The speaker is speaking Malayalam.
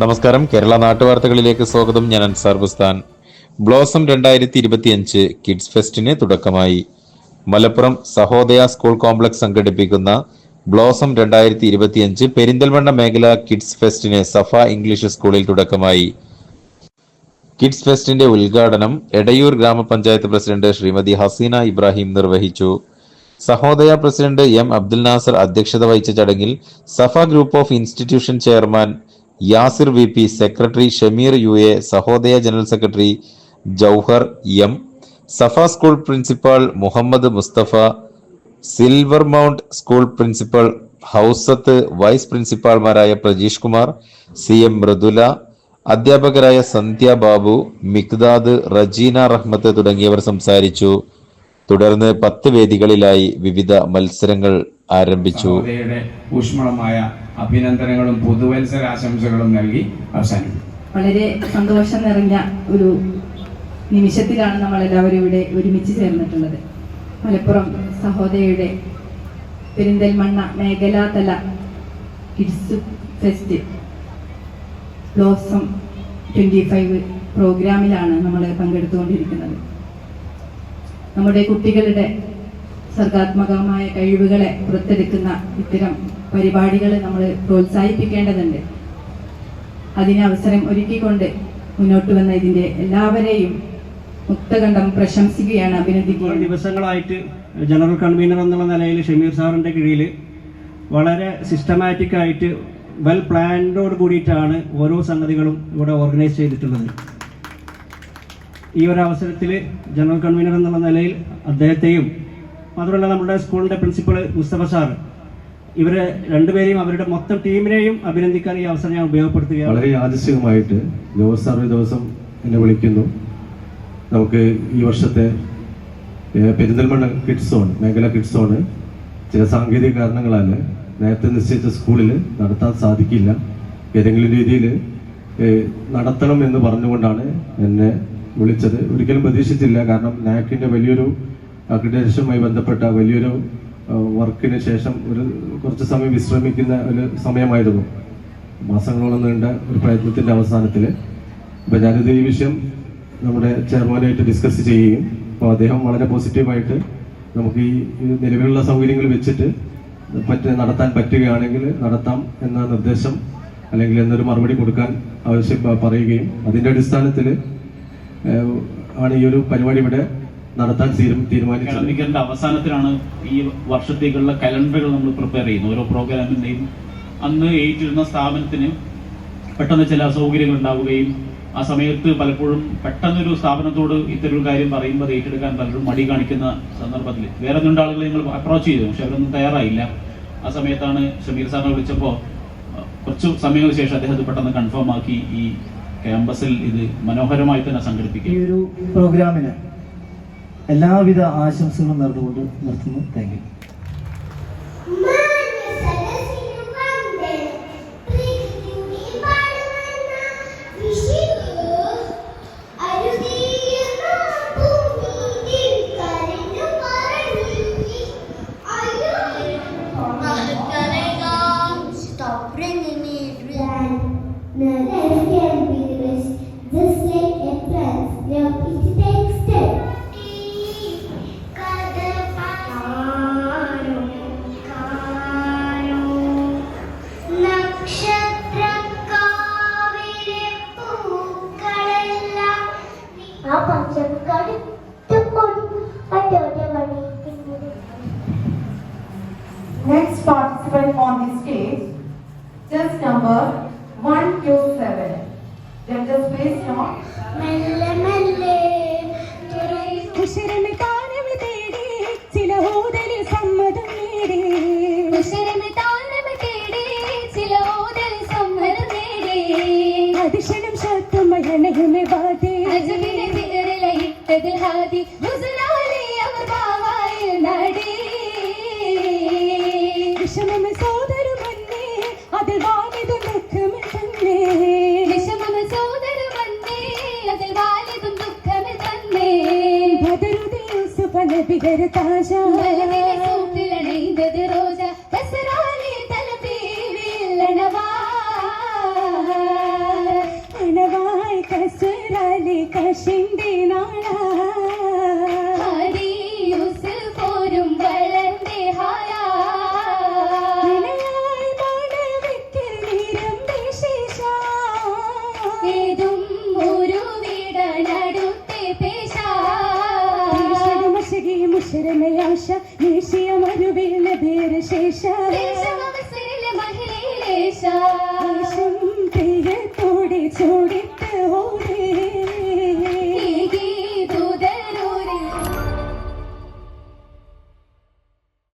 നമസ്കാരം. കേരള നാട്ടുവാർത്തകളിലേക്ക് സ്വാഗതം. ഞാൻ അൻസാർ ബുസ്താൻ. ബ്ലോസം രണ്ടായിരത്തി ഇരുപത്തിയഞ്ച് കിഡ്സ് ഫെസ്റ്റിന് തുടക്കമായി. മലപ്പുറം സഹോദയ സ്കൂൾ കോംപ്ലക്സ് സംഘടിപ്പിക്കുന്ന ബ്ലോസം രണ്ടായിരത്തി ഇരുപത്തിയഞ്ച് പെരിന്തൽമണ്ണ മേഖല കിഡ്സ് ഫെസ്റ്റിന് സഫ ഇംഗ്ലീഷ് സ്കൂളിൽ തുടക്കമായി. കിഡ്സ് ഫെസ്റ്റിന്റെ ഉദ്ഘാടനം എടയൂർ ഗ്രാമപഞ്ചായത്ത് പ്രസിഡന്റ് ശ്രീമതി ഹസീന ഇബ്രാഹിം നിർവഹിച്ചു. സഹോദയ പ്രസിഡന്റ് എം അബ്ദുൽ നാസർ അധ്യക്ഷത വഹിച്ച ചടങ്ങിൽ Safa group of institution chairman Yasir V P secretary Shameer U A Sahodaya general secretary Jouhar M Safa school principal Muhammad Musthafa silver mount school principal Housath vice പ്രിൻസിപ്പാൾമാരായ Prajeesh Kumar C M Mridula അധ്യാപകരായ സന്ധ്യ ബാബു മിക്ദാദ് റജീന റഹ്മത്ത് തുടങ്ങിയവർ സംസാരിച്ചു. തുടർന്ന് പത്ത് വേദികളിലായി വിവിധ മത്സരങ്ങൾ ആരംഭിച്ചു. ഊഷ്മളമായ അഭിനന്ദനങ്ങളും പുതുവത്സര ആശംസകളും നൽകി അവസാനിപ്പിക്കും വളരെ സന്തോഷം നിറഞ്ഞ ഒരു നിമിഷത്തിലാണ് നമ്മൾ എല്ലാവരും ഇവിടെ ഒരുമിച്ച് ചേർന്നിട്ടുള്ളത്. മലപ്പുറം സഹോദയയുടെ Perinthalmanna മേഖലാതല kids fest blossom twenty five പ്രോഗ്രാമിലാണ് നമ്മൾ പങ്കെടുത്തുകൊണ്ടിരിക്കുന്നത്. നമ്മുടെ കുട്ടികളുടെ സർഗാത്മകമായ കഴിവുകളെ പുറത്തെടുക്കുന്ന ഇത്തരം പരിപാടികളെ നമ്മൾ പ്രോത്സാഹിപ്പിക്കേണ്ടതുണ്ട്. അതിന് അവസരം ഒരുക്കിക്കൊണ്ട് മുന്നോട്ട് വന്ന ഇതിന്റെ എല്ലാവരെയും മുക്തകണ്ഠം പ്രശംസിക്കുകയാണ് അഭിനന്ദിക്കുന്നത് ദിവസങ്ങളായിട്ട് ജനറൽ കൺവീനർ എന്നുള്ള നിലയിൽ ഷമീർ സാറിന്റെ കീഴിൽ വളരെ സിസ്റ്റമാറ്റിക് ആയിട്ട് വെൽ പ്ലാൻഡോട് കൂടിയിട്ടാണ് ഓരോ സംഗതികളും ഇവിടെ ഓർഗനൈസ് ചെയ്തിട്ടുള്ളത്. ഈ ഒരു അവസരത്തിൽ ജനറൽ കൺവീനർ എന്നുള്ള നിലയിൽ അദ്ദേഹത്തെയും മാത്രമല്ല നമ്മുടെ സ്കൂളിന്റെ പ്രിൻസിപ്പൾ മുസ്തഫ സാർ ഇവരെ രണ്ടുപേരെയും അവരുടെ മൊത്തം ടീമിനെയും അഭിനന്ദിക്കാൻ ഈ അവസരം ഞാൻ ഉപയോഗപ്പെടുത്തുകയാണ്. വളരെ യാദൃശികമായിട്ട് ജോസ് സാർ ഒരു ദിവസം എന്നെ വിളിക്കുന്നു. നമുക്ക് ഈ വർഷത്തെ പെരിന്തൽമണ്ണ കിഡ്സ് സോൺ മേഖല കിഡ്സ് സോണ് ചില സാങ്കേതിക കാരണങ്ങളാൽ നേരത്തെ നിശ്ചയിച്ച സ്കൂളിൽ നടത്താൻ സാധിക്കില്ല. ഏതെങ്കിലും രീതിയിൽ നടത്തണം എന്ന് പറഞ്ഞുകൊണ്ടാണ് എന്നെ വിളിച്ചത്. ഒരിക്കലും പ്രതീക്ഷിച്ചില്ല. കാരണം നാക്കിന്റെ വലിയൊരു അക്രഡിറ്റേഷനുമായി ബന്ധപ്പെട്ട വലിയൊരു വർക്കിന് ശേഷം ഒരു കുറച്ച് സമയം വിശ്രമിക്കുന്ന ഒരു സമയമായിരുന്നു. മാസങ്ങളോളം നീണ്ട ഒരു പ്രയത്നത്തിന്റെ അവസാനത്തിൽ അപ്പോൾ ഞാനിത് ഈ വിഷയം നമ്മുടെ ചെയർമാനായിട്ട് ഡിസ്കസ് ചെയ്യുകയും അപ്പോൾ അദ്ദേഹം വളരെ പോസിറ്റീവായിട്ട് നമുക്ക് ഈ നിലവിലുള്ള സൗകര്യങ്ങൾ വെച്ചിട്ട് പറ്റ നടത്താൻ പറ്റുകയാണെങ്കിൽ നടത്താം എന്ന നിർദ്ദേശം അല്ലെങ്കിൽ എന്നൊരു മറുപടി കൊടുക്കാൻ ആവശ്യം പറയുകയും അതിന്റെ അടിസ്ഥാനത്തിൽ ആണ് ഈ ഒരു പരിപാടി ഇവിടെ നടത്താൻ തീരു- തീരുമാനിച്ചത്. അക്കാഡമിക് അവസാനത്തിലാണ് ഈ വർഷത്തേക്കുള്ള കലണ്ടറുകൾ നമ്മൾ പ്രിപ്പയർ ചെയ്യുന്നത്. ഓരോ പ്രോഗ്രാമിന്റെയും അന്ന് ഏറ്റിരുന്ന സ്ഥാപനത്തിന് പെട്ടെന്ന് ചില അസൗകര്യങ്ങൾ ഉണ്ടാവുകയും ആ സമയത്ത് പലപ്പോഴും പെട്ടെന്നൊരു സ്ഥാപനത്തോട് ഇത്തരം ഒരു കാര്യം പറയുമ്പോൾ അത് ഏറ്റെടുക്കാൻ പലരും മടി കാണിക്കുന്ന സന്ദർഭത്തിൽ. വേറെ രണ്ട് ആളുകളെ ഞങ്ങൾ അപ്രോച്ച് ചെയ്തു. പക്ഷെ അവരൊന്നും തയ്യാറായില്ല. ആ സമയത്താണ് ഷമീർ സാറിനെ വിളിച്ചപ്പോൾ കുറച്ച് സമയങ്ങൾക്ക് ശേഷം അദ്ദേഹത്തെ പെട്ടെന്ന് കൺഫേം ആക്കി ഈ ക്യാമ്പസിൽ ഇത് മനോഹരമായി തന്നെ സംഘടിപ്പിക്കും ഈ ഒരു പ്രോഗ്രാമിന് എല്ലാവിധ ആശംസകളും നേർന്നുകൊണ്ട് നിർത്തുന്നു. Thank you ആ പച്ചം കടുത്തുകൊണ്ട് അറ്റോടെ വണിക്കുന്നത് Next participant on the stage, just number one two seven. Judges please note. മെല്ലെ പല വികര താശ നെയ്തത് റോജ ദസറാലി തലപീവില്ലണവാ കണവായ് കസറാലി കശിന്റെ നാളാ ശരണയാശ ദേശീയ മരുവേല ഭേരശേഷ ദേശം പ്രിയത്തോടെ ചൂടി